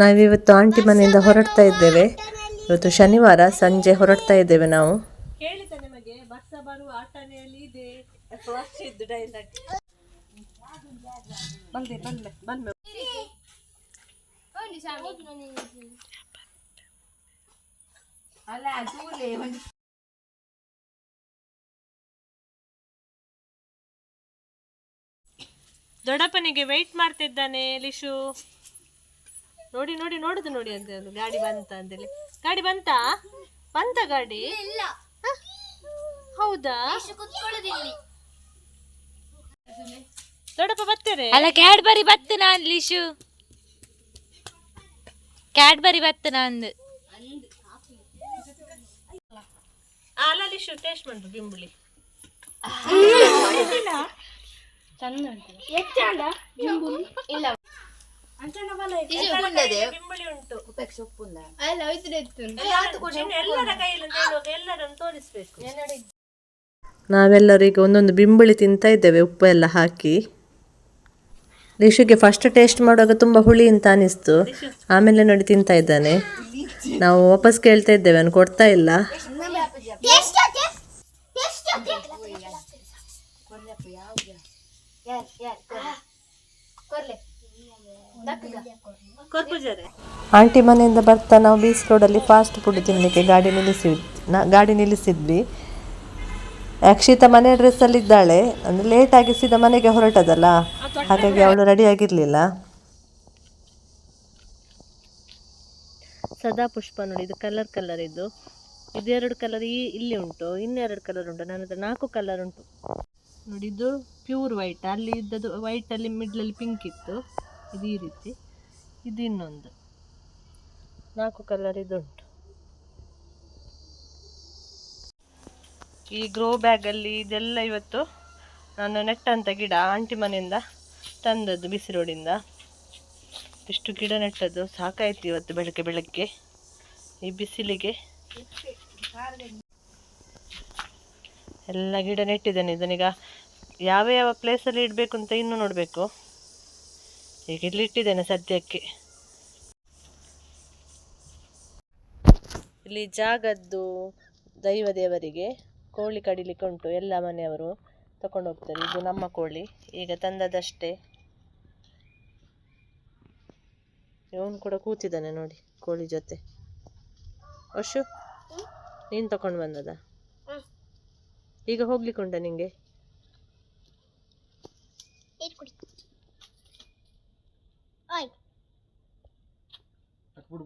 ನಾವಿವತ್ತು ಆಂಟಿ ಮನೆಯಿಂದ ಹೊರಡ್ತಾ ಇದ್ದೇವೆ. ಇವತ್ತು ಶನಿವಾರ ಸಂಜೆ ಹೊರಡ್ತಾ ಇದ್ದೇವೆ ನಾವು. ದೊಡ್ಡಪ್ಪನಿಗೆ ವೆಯ್ಟ್ ಮಾಡ್ತಿದ್ದಾನೆ ಲಿಶು. ನೋಡಿ ನೋಡಿ ನೋಡುದು ನೋಡಿ ಅಂತ ಅದು ಗಾಡಿ ಬಂತ ಅಂತೇಳಿ ಗಾಡಿ ಬಂತಾ? ಬಂತ ಗಾಡಿ? ಹ? ಹೌದಾ? ದೊಡ್ಡಪ್ಪ ಬರ್ತಾರೆ? ಅಲ್ಲ ಕ್ಯಾಡ್ಬರಿ ಬತ್ತು ನಾನು ಲಿಶು. ಕ್ಯಾಡ್ಬರಿ ಬತ್ತು ನಂದು. ಅಲ್ಲ ಲಿಶು ಟೇಸ್ಟ್ ಮಾಡ್ದು ಬಿಂಬುಳಿ ಬಿಂಬುಳಿ ಉಂಟು. ಎಲ್ಲರ ಕೈಯಲ್ಲಿ ಎಲ್ಲರನ್ನು ತೋರಿಸ್ಬೇಕು. ನಾವೆಲ್ಲರೂ ಈಗ ಒಂದೊಂದು ಬಿಂಬಳಿ ತಿಂತಾ ಇದ್ದೇವೆ ಉಪ್ಪು ಎಲ್ಲ ಹಾಕಿ. ರಿಶುಗೆ ಫಸ್ಟ್ ಟೇಸ್ಟ್ ಮಾಡುವಾಗ ತುಂಬ ಹುಳಿ ಅಂತ ಅನಿಸ್ತು. ಆಮೇಲೆ ನೋಡಿ ತಿಂತಾ ಇದ್ದಾನೆ. ನಾವು ವಾಪಸ್ ಕೇಳ್ತಾ ಇದ್ದೇವೆ ಅವನು ಕೊಡ್ತಾ ಇಲ್ಲ. ಆಂಟಿ ಮನೆಯಿಂದ ಬರ್ತಾ ನಾವು ಬೀಚ್ ರೋಡಲ್ಲಿ ಫಾಸ್ಟ್ ಫುಡ್ ತಿನ್ನಲಿಕ್ಕೆ ಗಾಡಿ ನಿಲ್ಲಿಸಿ ಗಾಡಿ ನಿಲ್ಲಿಸಿದ್ವಿ. ಅಕ್ಷಿತ ಮನೆ ಡ್ರೆಸ್ಸಲ್ಲಿ ಇದ್ದಾಳೆ. ಅಂದರೆ ಲೇಟಾಗಿ ಸೀದಾ ಮನೆಗೆ ಹೊರಟದಲ್ಲ. ಹಾಗಾಗಿ ಅವಳು ರೆಡಿ ಆಗಿರಲಿಲ್ಲ. ಸದಾ ಪುಷ್ಪ ನೋಡಿ ಇದು ಕಲರ್ ಕಲರ್ ಇದು. ಇದೆರಡು ಕಲರ್ ಈ ಇಲ್ಲಿ ಉಂಟು ಇನ್ನೆರಡು ಕಲರ್ ಉಂಟು. ನನ್ನ ಹತ್ರ ನಾಲ್ಕು ಕಲರ್ ಉಂಟು. ನೋಡಿ ಇದು ಪ್ಯೂರ್ ವೈಟ್ ಅಲ್ಲಿ ಇದ್ದದ್ದು ವೈಟಲ್ಲಿ ಮಿಡ್ಲಲ್ಲಿ ಪಿಂಕ್ ಇತ್ತು. ಇದು ಈ ರೀತಿ. ಇದು ಇನ್ನೊಂದು. ನಾಲ್ಕು ಕಲರ್ ಇದುಂಟು. ಈ ಗ್ರೋ ಬ್ಯಾಗಲ್ಲಿ ಇದೆಲ್ಲ ಇವತ್ತು ನಾನು ನೆಟ್ಟಂಥ ಗಿಡ ಆಂಟಿ ಮನೆಯಿಂದ ತಂದದ್ದು ಬಿಸಿ ರೋಡಿಂದ ಇಷ್ಟು ಗಿಡ ನೆಟ್ಟದ್ದು ಸಾಕಾಯ್ತು ಇವತ್ತು ಬೆಳಗ್ಗೆ ಬೆಳಗ್ಗೆ. ಈ ಬಿಸಿಲಿಗೆ. ಎಲ್ಲ ಗಿಡ ನೆಟ್ಟಿದ್ದೇನೆ ಇದನ್ನೀಗ ಯಾವ ಯಾವ ಪ್ಲೇಸಲ್ಲಿ ಇಡಬೇಕು ಅಂತ ಇನ್ನೂ ನೋಡಬೇಕು. ಈಗ ಇಲ್ಲಿ ಇಟ್ಟಿದ್ದೇನೆ ಸದ್ಯಕ್ಕೆ. ಇಲ್ಲಿ ಜಾಗದ್ದು ದೈವ ದೇವರಿಗೆ ಕೋಳಿ ಕಡಿಲಿಕ್ಕೆ ಉಂಟು. ಎಲ್ಲ ಮನೆಯವರು ತಗೊಂಡು ಹೋಗ್ತಾರೆ. ಇದು ನಮ್ಮ ಕೋಳಿ. ಈಗ ತಂದದಷ್ಟೇ ಇವನು ಕೂಡ ಕೂತಿದ್ದಾನೆ ನೋಡಿ ಕೋಳಿ ಜೊತೆ. ಅಶು ನೀನು ತಗೊಂಡು ಬಂದದ? ಈಗ ಹೋಗ್ಲಿಕ್ಕೆ ನಿಂಗೆ? ನಿಂಗೆ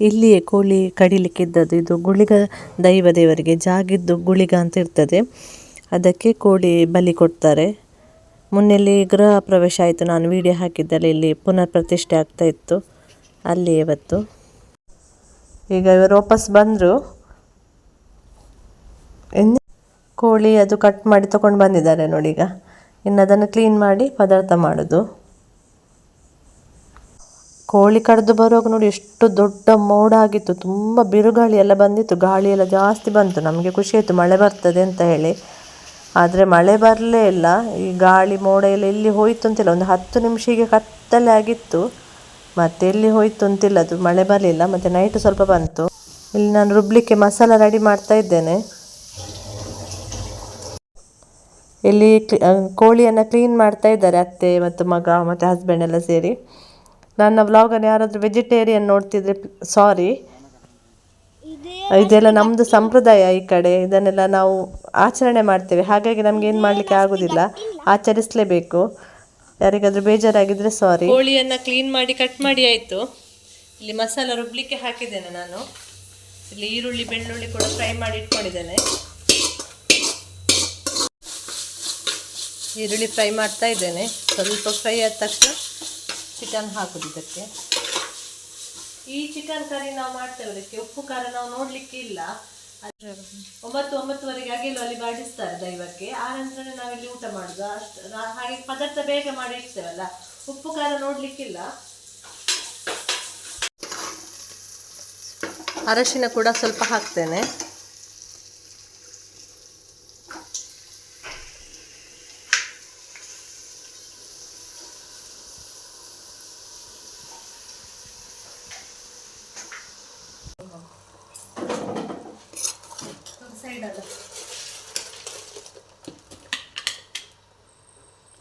ಇಲ್ಲಿಯೇ ಕೋಳಿ ಕಡಿಲಿಕ್ಕಿದ್ದದ್ದು ಇದು ಗುಳಿಗ ದೈವ ದೇವರಿಗೆ ಜಾಗಿದ್ದು ಗುಳಿಗ ಅಂತ ಇರ್ತದೆ. ಅದಕ್ಕೆ ಕೋಳಿ ಬಲಿ ಕೊಡ್ತಾರೆ. ಮೊನ್ನೆಲ್ಲಿ ಗೃಹ ಪ್ರವೇಶ ಆಯಿತು. ನಾನು ವಿಡಿಯೋ ಹಾಕಿದ್ದಲ್ಲಿ ಇಲ್ಲಿ ಪುನರ್ ಪ್ರತಿಷ್ಠೆ ಆಗ್ತಾ ಇತ್ತು. ಅಲ್ಲಿ ಇವತ್ತು. ಈಗ ಇವರು ವಾಪಸ್ ಬಂದರು. ಕೋಳಿ ಅದು ಕಟ್ ಮಾಡಿ ತಗೊಂಡು ಬಂದಿದ್ದಾರೆ ನೋಡಿ ಈಗ. ಇನ್ನು ಅದನ್ನು ಕ್ಲೀನ್ ಮಾಡಿ ಪದಾರ್ಥ ಮಾಡೋದು. ಕೋಳಿ ಕಡಿದು ಬರುವಾಗ ನೋಡಿ ಎಷ್ಟು ದೊಡ್ಡ ಮೋಡ ಆಗಿತ್ತು ತುಂಬ ಬಿರುಗಾಳಿ ಎಲ್ಲ ಬಂದಿತ್ತು. ಗಾಳಿ ಎಲ್ಲ ಜಾಸ್ತಿ ಬಂತು. ನಮಗೆ ಖುಷಿ ಆಯಿತು. ಮಳೆ ಬರ್ತದೆ ಅಂತ ಹೇಳಿ. ಆದರೆ ಮಳೆ ಬರಲೇ ಇಲ್ಲ. ಈ ಗಾಳಿ ಮೋಡ ಎಲ್ಲ ಎಲ್ಲಿ ಹೋಯಿತು ಅಂತಿಲ್ಲ. ಒಂದು ಹತ್ತು ನಿಮಿಷಕ್ಕೆ ಕತ್ತಲೆ ಆಗಿತ್ತು. ಮತ್ತೆ ಎಲ್ಲಿ ಹೋಯಿತು ಅಂತಿಲ್ಲ. ಅದು ಮಳೆ ಬರಲಿಲ್ಲ. ಮತ್ತು ನೈಟ್ ಸ್ವಲ್ಪ ಬಂತು. ಇಲ್ಲಿ ನಾನು ರುಬ್ಲಿಕ್ಕೆ ಮಸಾಲ ರೆಡಿ ಮಾಡ್ತಾ ಇದ್ದೇನೆ. ಇಲ್ಲಿ ಕೋಳಿಯನ್ನು ಕ್ಲೀನ್ ಮಾಡ್ತಾ ಇದ್ದಾರೆ ಅತ್ತೆ ಮತ್ತು ಮಗ ಮತ್ತು ಹಸ್ಬೆಂಡ್ ಎಲ್ಲ ಸೇರಿ. ನನ್ನ ವ್ಲಾಗನ್ನು ಯಾರಾದರೂ ವೆಜಿಟೇರಿಯನ್ ನೋಡ್ತಿದ್ರೆ ಸಾರಿ ಇದೆಲ್ಲ ನಮ್ಮದು ಸಂಪ್ರದಾಯ ಈ ಕಡೆ. ಇದನ್ನೆಲ್ಲ ನಾವು ಆಚರಣೆ ಮಾಡ್ತೇವೆ. ಹಾಗಾಗಿ ನಮ್ಗೆ ಏನು ಮಾಡಲಿಕ್ಕೆ ಆಗೋದಿಲ್ಲ. ಆಚರಿಸಲೇಬೇಕು. ಯಾರಿಗಾದ್ರೂ ಬೇಜಾರಾಗಿದ್ರೆ ಸಾರಿ ಕೋಳಿಯನ್ನು ಕ್ಲೀನ್ ಮಾಡಿ ಕಟ್ ಮಾಡಿ ಆಯಿತು. ಇಲ್ಲಿ ಮಸಾಲ ರುಬ್ಲಿಕ್ಕೆ ಹಾಕಿದ್ದೇನೆ ನಾನು. ಇಲ್ಲಿ ಈರುಳ್ಳಿ, ಬೆಳ್ಳುಳ್ಳಿ ಕೂಡ ಫ್ರೈ ಮಾಡಿ ಇಟ್ಕೊಂಡಿದ್ದೇನೆ. ಈರುಳ್ಳಿ ಫ್ರೈ ಮಾಡ್ತಾ ಇದ್ದೇನೆ. ಸ್ವಲ್ಪ ಫ್ರೈ ಆದ ತಕ್ಷಣ ಚಿಕನ್ ಹಾಕುದು ಇದಕ್ಕೆ. ಈ ಚಿಕನ್ ಕರಿ ನಾವು ಮಾಡ್ತೇವೆ ಅದಕ್ಕೆ. ಉಪ್ಪು, ಖಾರ ನಾವು ನೋಡ್ಲಿಕ್ಕೆ ಇಲ್ಲ. ಒಂಬತ್ತು, ಒಂಬತ್ತುವರೆಗೆ ಆಗಿಲ್ಲ ಅಲ್ಲಿ ಬಾಡಿಸ್ತಾರೆ ದೈವಕ್ಕೆ. ಆ ನಂತರ ನಾವಿಲ್ಲಿ ಊಟ ಮಾಡುದು. ಹಾಗೆ ಪದಾರ್ಥ ಬೇಗ ಮಾಡಿ ಇಡ್ತೇವಲ್ಲ. ಉಪ್ಪು, ಖಾರ ನೋಡ್ಲಿಕ್ಕಿಲ್ಲ ಅರಶಿನ ಕೂಡ ಸ್ವಲ್ಪ ಹಾಕ್ತೇನೆ.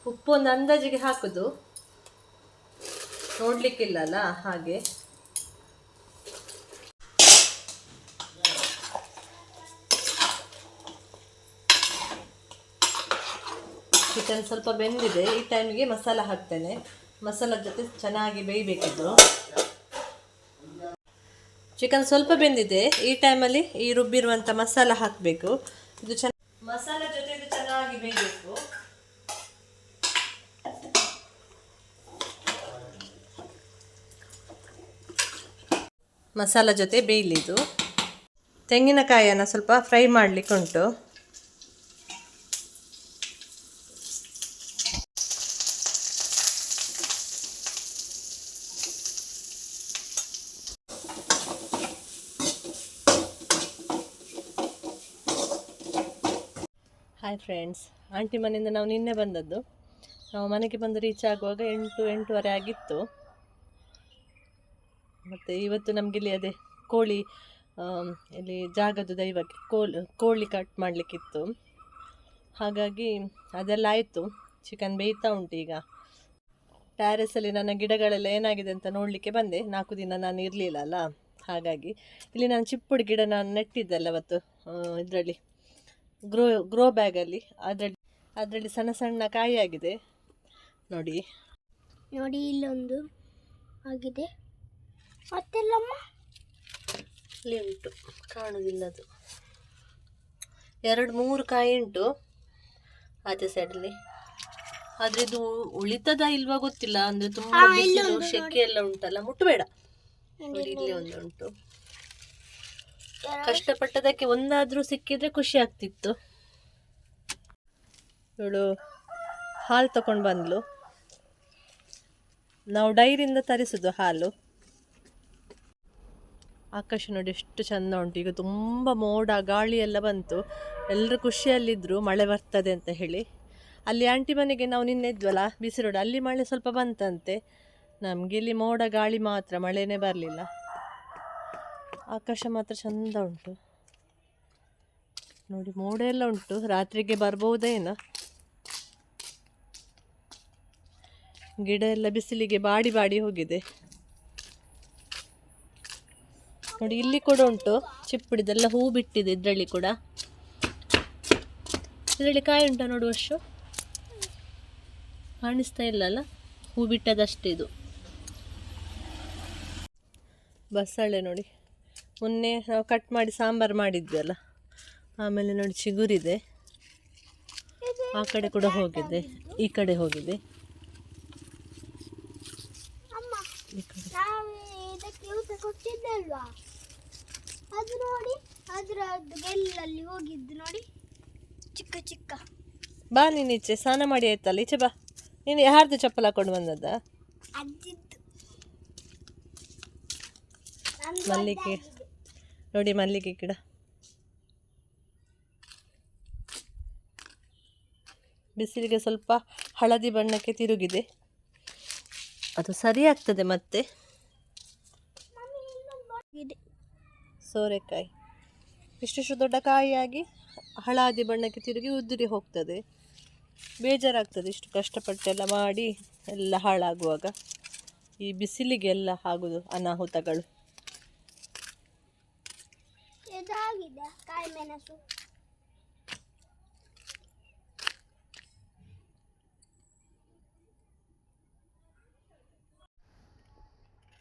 ಉಪ್ಪು ಒಂದು ಅಂದಾಜಿಗೆ ಹಾಕುದು. ನೋಡ್ಲಿಕ್ಕಿಲ್ಲಲ್ಲ, ಹಾಗೆ. ಚಿಕನ್ ಸ್ವಲ್ಪ ಬೆಂದಿದೆ. ಈ ಟೈಮಿಗೆ ಮಸಾಲ ಹಾಕ್ತೇನೆ. ಮಸಾಲ ಜೊತೆ ಚೆನ್ನಾಗಿ ಬೇಯಬೇಕಿದ್ದು ಚಿಕನ್ ಸ್ವಲ್ಪ ಬೆಂದಿದೆ. ಈ ಟೈಮಲ್ಲಿ ಈ ರುಬ್ಬಿರುವಂಥ ಮಸಾಲ ಹಾಕಬೇಕು. ಇದು ಚೆನ್ನ ಮಸಾಲ ಜೊತೆ ಇದು ಚೆನ್ನಾಗಿ ಬೇಯಬೇಕು ಮಸಾಲ ಜೊತೆ ಬೇಯಲಿದು ತೆಂಗಿನಕಾಯಿಯನ್ನು ಸ್ವಲ್ಪ ಫ್ರೈ ಮಾಡಲಿಕ್ಕೆ ಹಾಯ್ ಫ್ರೆಂಡ್ಸ್ ಆಂಟಿ ಮನೆಯಿಂದ ನಾವು ನಿನ್ನೆ ಬಂದದ್ದು. ನಾವು ಮನೆಗೆ ಬಂದು ರೀಚ್ ಆಗುವಾಗ ಎಂಟು, ಎಂಟೂವರೆ ಆಗಿತ್ತು. ಮತ್ತು ಇವತ್ತು ನಮಗೆ ಇಲ್ಲಿ ಅದೇ ಕೋಳಿ ಇಲ್ಲಿ ಜಾಗದ ದೈವಕ್ಕೆ ಕೋಳಿ ಕೋಳಿ ಕಟ್ ಮಾಡಲಿಕ್ಕಿತ್ತು. ಹಾಗಾಗಿ ಅದೆಲ್ಲ ಆಯಿತು. ಚಿಕನ್ ಬೇಯ್ತಾ ಉಂಟು ಈಗ. ಟ್ಯಾರೆಸಲ್ಲಿ ನನ್ನ ಗಿಡಗಳೆಲ್ಲ ಏನಾಗಿದೆ ಅಂತ ನೋಡಲಿಕ್ಕೆ ಬಂದೆ. ನಾಲ್ಕು ದಿನ ನಾನು ಇರಲಿಲ್ಲ ಅಲ್ಲ. ಹಾಗಾಗಿ ಇಲ್ಲಿ ನಾನು ಚಿಪ್ಪುಡಿ ಗಿಡ ನಾನು ನೆಟ್ಟಿದ್ದೆಲ್ಲ ಅವತ್ತು ಇದರಲ್ಲಿ. ಗ್ರೋ ಗ್ರೋ ಬ್ಯಾಗಲ್ಲಿ ಅದರಲ್ಲಿ ಅದರಲ್ಲಿ ಸಣ್ಣ ಸಣ್ಣ ಕಾಯಿ ಆಗಿದೆ. ನೋಡಿ. ನೋಡಿ ಇಲ್ಲೊಂದು ಆಗಿದೆ. ಮತ್ತೆಲ್ಲಮ್ಮ? ಇಲ್ಲಿ ಉಂಟು. ಕಾಣುವುದಿಲ್ಲ ಅದು ಎರಡು ಮೂರು ಕಾಯಿ ಉಂಟು ಆಚೆ ಸೈಡಲ್ಲಿ ಆದರೆ ಇದು ಉಳಿತದ ಇಲ್ವಾ ಗೊತ್ತಿಲ್ಲ. ಅಂದ್ರೆ ತುಂಬಾ ಬಿಸಿಲು ಶೆಕೆ ಎಲ್ಲ ಉಂಟಲ್ಲ. ಮುಟ್ಟಬೇಡ ಇಲ್ಲಿ ಒಂದು ಉಂಟು. ಕಷ್ಟಪಟ್ಟದಕ್ಕೆ ಒಂದಾದ್ರೂ ಸಿಕ್ಕಿದ್ರೆ ಖುಷಿ ಆಗ್ತಿತ್ತು. ಇವಳು ಹಾಲು ತಗೊಂಡು ಬಂದ್ಲು. ನಾವು ಡೈರಿಯಿಂದ ತರಿಸುದು ಹಾಲು. ಆಕಾಶ ನೋಡಿ ಎಷ್ಟು ಚಂದ ಉಂಟು. ಈಗ ತುಂಬ ಮೋಡ, ಗಾಳಿ ಎಲ್ಲ ಬಂತು. ಎಲ್ಲರೂ ಖುಷಿಯಲ್ಲಿದ್ದರು ಮಳೆ ಬರ್ತದೆ ಅಂತ ಹೇಳಿ. ಅಲ್ಲಿ ಆಂಟಿ ಮನೆಗೆ ನಾವು ನಿನ್ನೆ ಇದ್ವಲ್ಲ ಬಿಸಿ ರೋಡ್ ಅಲ್ಲಿ ಮಳೆ ಸ್ವಲ್ಪ ಬಂತಂತೆ. ನಮಗೆ ಇಲ್ಲಿ ಮೋಡ, ಗಾಳಿ ಮಾತ್ರ, ಮಳೆನೇ ಬರಲಿಲ್ಲ. ಆಕಾಶ ಮಾತ್ರ ಚಂದ ಉಂಟು. ನೋಡಿ, ಮೋಡ ಎಲ್ಲ ಉಂಟು. ರಾತ್ರಿಗೆ ಬರ್ಬೋದೇನ. ಗಿಡ ಎಲ್ಲ ಬಿಸಿಲಿಗೆ ಬಾಡಿ ಬಾಡಿ ಹೋಗಿದೆ. ನೋಡಿ, ಇಲ್ಲಿ ಕೂಡ ಉಂಟು. ಚಿಪ್ಪುಡಿದೆಲ್ಲ ಹೂ ಬಿಟ್ಟಿದೆ ಇದರಲ್ಲಿ ಕೂಡ. ಇದರಲ್ಲಿ ಕಾಯಿ ಉಂಟಾ ವರ್ಷ ಕಾಣಿಸ್ತಾ ಇಲ್ಲ ಅಲ್ಲ ಹೂ ಬಿಟ್ಟದಷ್ಟೇ ಇದು. ಬಸಳೆ ನೋಡಿ. ಮೊನ್ನೆ ನಾವು ಕಟ್ ಮಾಡಿ ಸಾಂಬಾರು ಮಾಡಿದ್ವಿ ಅಲ್ಲ ಆಮೇಲೆ ನೋಡಿ ಚಿಗುರಿದೆ. ಆ ಕಡೆ ಕೂಡ ಹೋಗಿದೆ ಈ ಕಡೆ ಹೋಗಿದೆ. ಅದು ನೋಡಿ ಗೆಲ್ಲಲ್ಲಿ ಹೋಗಿದ್ದು ನೋಡಿ ಚಿಕ್ಕ ಚಿಕ್ಕ ಬಾ ನೀನು ಈಚೆ ಸ್ನಾನ ಮಾಡಿ ಆಯ್ತಲ್ಲ ಈಚೆ ಬಾ. ನೀನು ಯಾರ್ದು ಚಪ್ಪಲ್ ಹಾಕೊಂಡು ಬಂದದ್ದ? ಮಲ್ಲಿಗೆ. ನೋಡಿ ಮಲ್ಲಿಗೆ ಗಿಡ. ಬಿಸಿಲಿಗೆ ಸ್ವಲ್ಪ ಹಳದಿ ಬಣ್ಣಕ್ಕೆ ತಿರುಗಿದೆ. ಅದು ಸರಿ ಆಗ್ತದೆ ಮತ್ತೆ. ಸೋರೆಕಾಯಿ. ಇಷ್ಟಿಷ್ಟು ದೊಡ್ಡ ಕಾಯಿಯಾಗಿ ಹಳದಿ ಬಣ್ಣಕ್ಕೆ ತಿರುಗಿ ಉದುರಿ ಹೋಗ್ತದೆ. ಬೇಜಾರಾಗ್ತದೆ ಇಷ್ಟು ಕಷ್ಟಪಟ್ಟೆಲ್ಲ ಮಾಡಿ ಎಲ್ಲ ಹಾಳಾಗುವಾಗ. ಈ ಬಿಸಿಲಿಗೆಲ್ಲ ಆಗೋದು ಅನಾಹುತಗಳು ಇದಾಗಿದೆ ಕಾಯಿ ಮೆಣಸು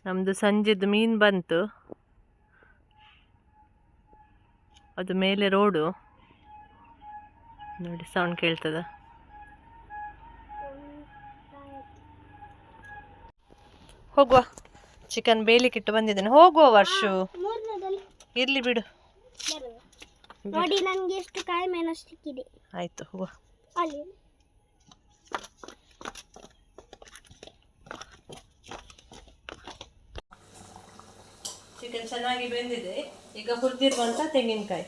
ನಮ್ಮದು ಸಂಜೆದು ಮೀನು ಬಂತು. ಅದು ಮೇಲೆ ರೋಡು. ನೋಡಿ ಸೌಂಡ್ ಕೇಳ್ತದ. ಹೋಗುವ. ಚಿಕನ್ ಬೇಲಿಕ್ಕಿಟ್ಟು ಬಂದಿದ್ದೇನೆ. ಹೋಗುವ ವರ್ಷು. ಇರಲಿ ಬಿಡು. ನೋಡಿ ನನಗೆ ಎಷ್ಟು ಕಾಯಿ ಮೆಣಸು ಸಿಕ್ಕಿದೆ. ಆಯ್ತು ಹೋಗುವ. ಚಿಕನ್ ಚೆನ್ನಾಗಿ ಬೆಂದಿದೆ. ಈಗ ಹುರಿದಿರುವಂಥ ತೆಂಗಿನಕಾಯಿ.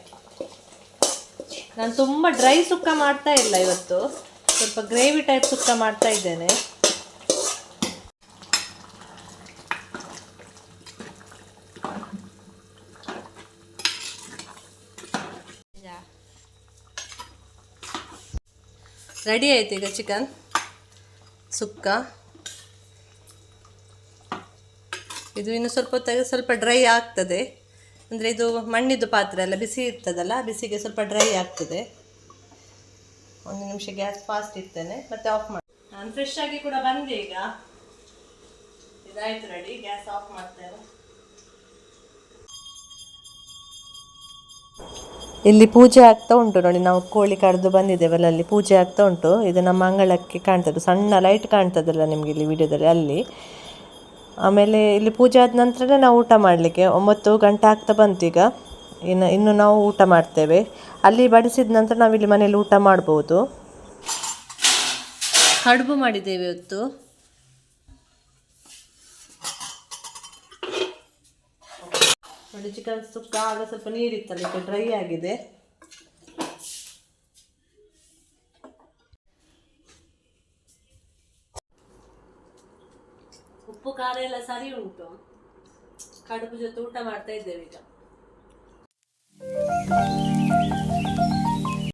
ನಾನು ತುಂಬ ಡ್ರೈ ಸುಕ್ಕ ಮಾಡ್ತಾ ಇಲ್ಲ ಇವತ್ತು. ಸ್ವಲ್ಪ ಗ್ರೇವಿ ಟೈಪ್ ಸುಕ್ಕ ಮಾಡ್ತಾ ಇದ್ದೇನೆ. ರೆಡಿ ಆಯ್ತು ಈಗ ಚಿಕನ್ ಸುಕ್ಕ? ಇದು ಇನ್ನು ಸ್ವಲ್ಪ ಹೊತ್ತಾಗ ಸ್ವಲ್ಪ ಡ್ರೈ ಆಗ್ತದೆ. ಅಂದರೆ ಇದು ಮಣ್ಣಿದ್ದು ಪಾತ್ರೆ ಅಲ್ಲ, ಬಿಸಿ ಇರ್ತದಲ್ಲ ಬಿಸಿಗೆ ಸ್ವಲ್ಪ ಡ್ರೈ ಆಗ್ತದೆ. ಒಂದು ನಿಮಿಷ ಗ್ಯಾಸ್ ಫಾಸ್ಟ್ ಇರ್ತೇನೆ ಮತ್ತೆ ಆಫ್ ಮಾಡಿ. ನಾನು ಫ್ರೆಶ್ ಆಗಿ ಕೂಡ ಬಂದೆ ಈಗ. ಇದಾಯ್ತು ರೆಡಿ ಗ್ಯಾಸ್ ಆಫ್ ಮಾಡ್ತೇನೆ. ಇಲ್ಲಿ ಪೂಜೆ ಆಗ್ತಾ ಉಂಟು ನೋಡಿ, ನಾವು ಕೋಳಿ ಕಡ್ದು ಬಂದಿದ್ದೇವಲ್ಲ, ಅಲ್ಲಿ ಪೂಜೆ ಆಗ್ತಾ ಉಂಟು. ಇದು ನಮ್ಮ ಅಂಗಳಕ್ಕೆ ಕಾಣ್ತದೆ, ಸಣ್ಣ ಲೈಟ್ ಕಾಣ್ತದಲ್ಲ ನಿಮಗೆ ಇಲ್ಲಿ ವಿಡಿಯೋದಲ್ಲಿ ಅಲ್ಲಿ. ಆಮೇಲೆ ಇಲ್ಲಿ ಪೂಜೆ ಆದ ನಂತರನೇ ನಾವು ಊಟ ಮಾಡಲಿಕ್ಕೆ. ಒಂಬತ್ತು ಗಂಟೆ ಆಗ್ತಾ ಬಂತು ಈಗ. ಇನ್ನು ಇನ್ನು ನಾವು ಊಟ ಮಾಡ್ತೇವೆ. ಅಲ್ಲಿ ಬಡಿಸಿದ ನಂತರ ನಾವು ಇಲ್ಲಿ ಮನೇಲಿ ಊಟ ಮಾಡ್ಬೋದು. ಕಡುಬು ಮಾಡಿದ್ದೇವೆ ಇವತ್ತು. ನೋಡಿ, ಚಿಕನ್ ಸುಕ್ಕ, ಆಗ ಸ್ವಲ್ಪ ನೀರಿತ್ತಲ್ಲ ಡ್ರೈ ಆಗಿದೆ. ಖಾರ ಎಲ್ಲ ಸರಿ ಉಂಟು. ಕಡುಬು ಜೊತೆ ಊಟ ಮಾಡ್ತಾ ಇದ್ದೇವೆ ಈಗ.